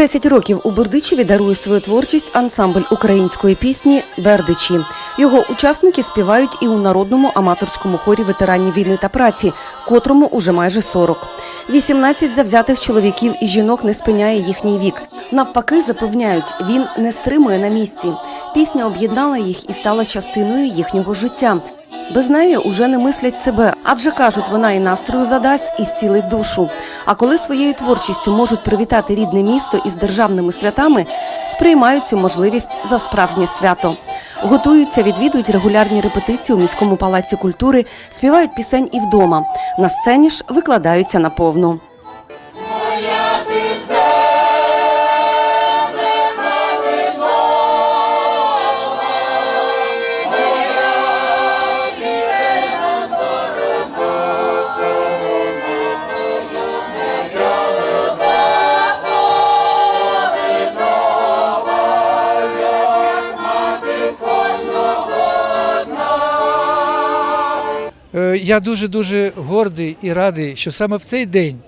10 років у Бердичеві дарує свою творчість ансамбль української пісні Бердичі. Його учасники співають і у народному аматорському хорі ветеранів війни та праці, котрому уже майже 40. 18 завзятих чоловіків і жінок не спиняє їхній вік. Навпаки, запевняють, він не стримує на місці. Пісня об'єднала їх і стала частиною їхнього життя. Без неї уже не мислять себе, адже кажуть, вона і настрою задасть, і зцілить душу. А коли своєю творчістю можуть привітати рідне місто із державними святами, сприймають цю можливість за справжнє свято. Готуються, відвідують регулярні репетиції у міському палаці культури, співають пісень і вдома. На сцені ж викладаються наповну. Я дуже дуже гордий і радий, що саме в цей день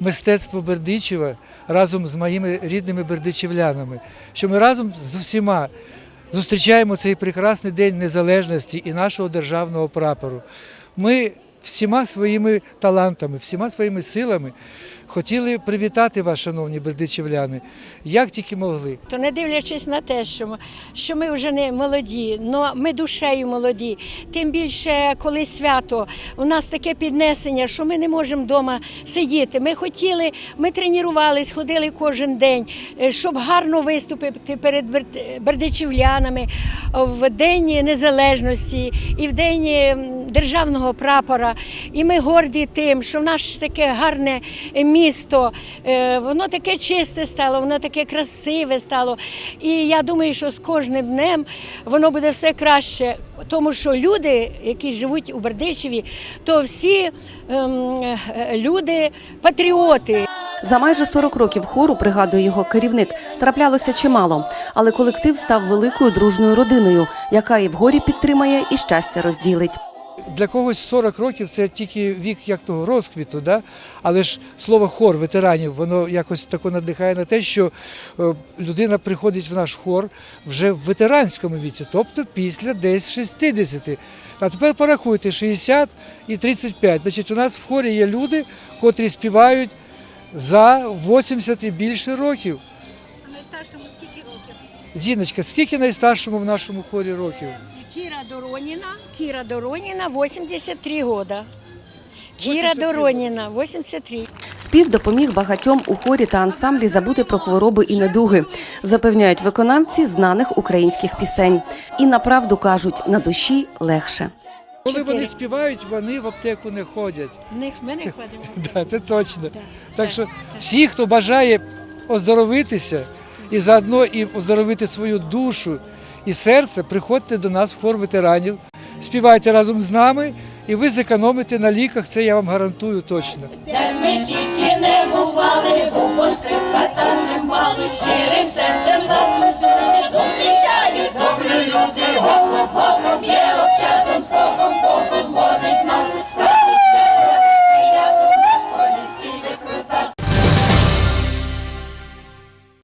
мистецтво Бердичева разом з моїми рідними бердичевлянами, що ми разом з усіма зустрічаємо цей прекрасний день незалежності і нашого державного прапору. Ми всіма своїми талантами, всіма своїми силами хотіли привітати вас, шановні бердичевляни, як тільки могли. То не дивлячись на те, що що ми вже не молоді, але ми душею молоді. Тим більше, коли свято, у нас таке піднесення, що ми не можемо вдома сидіти. Ми хотіли, ми тренувались, ходили кожен день, е, щоб гарно виступити перед бер- бердичівлянами в День Незалежності і в День державного прапора. І ми горді тим, що в нас таке гарне місто, е, воно таке чисте стало, воно таке красиве стало. І я думаю, що з кожним днем воно буде все краще, тому що люди, які живуть у Бердичеві, то всі ем, люди патріоти. За майже 40 років хору, пригадує його керівник, траплялося чимало, але колектив став великою дружною родиною, яка і вгорі підтримає, і щастя розділить. Для когось 40 років це тільки вік як того розквіту, да? але ж слово хор ветеранів, воно якось тако надихає на те, що е, людина приходить в наш хор вже в ветеранському віці, тобто після десь 60. А тепер порахуйте 60 і 35. Значить, у нас в хорі є люди, котрі співають за 80 і більше років. Найстаршому скільки років? Зіночка, скільки найстаршому в нашому хорі років? Кіра Дороніна, Кіра Дороніна, 83 года. Кіра 83 Дороніна, 83. Спів допоміг багатьом у хорі та ансамблі забути про хвороби і недуги, запевняють виконавці знаних українських пісень. І направду кажуть, на душі легше. Коли вони співають, вони в аптеку не ходять. Ми ми не ходимо. Да, це точно. Так, що всі, хто бажає оздоровитися і заодно і оздоровити свою душу і серце, приходьте до нас в хор ветеранів, співайте разом з нами, і ви зекономите на ліках, це я вам гарантую точно. Де ми тільки не бували, бо скрипка та цимбали, ще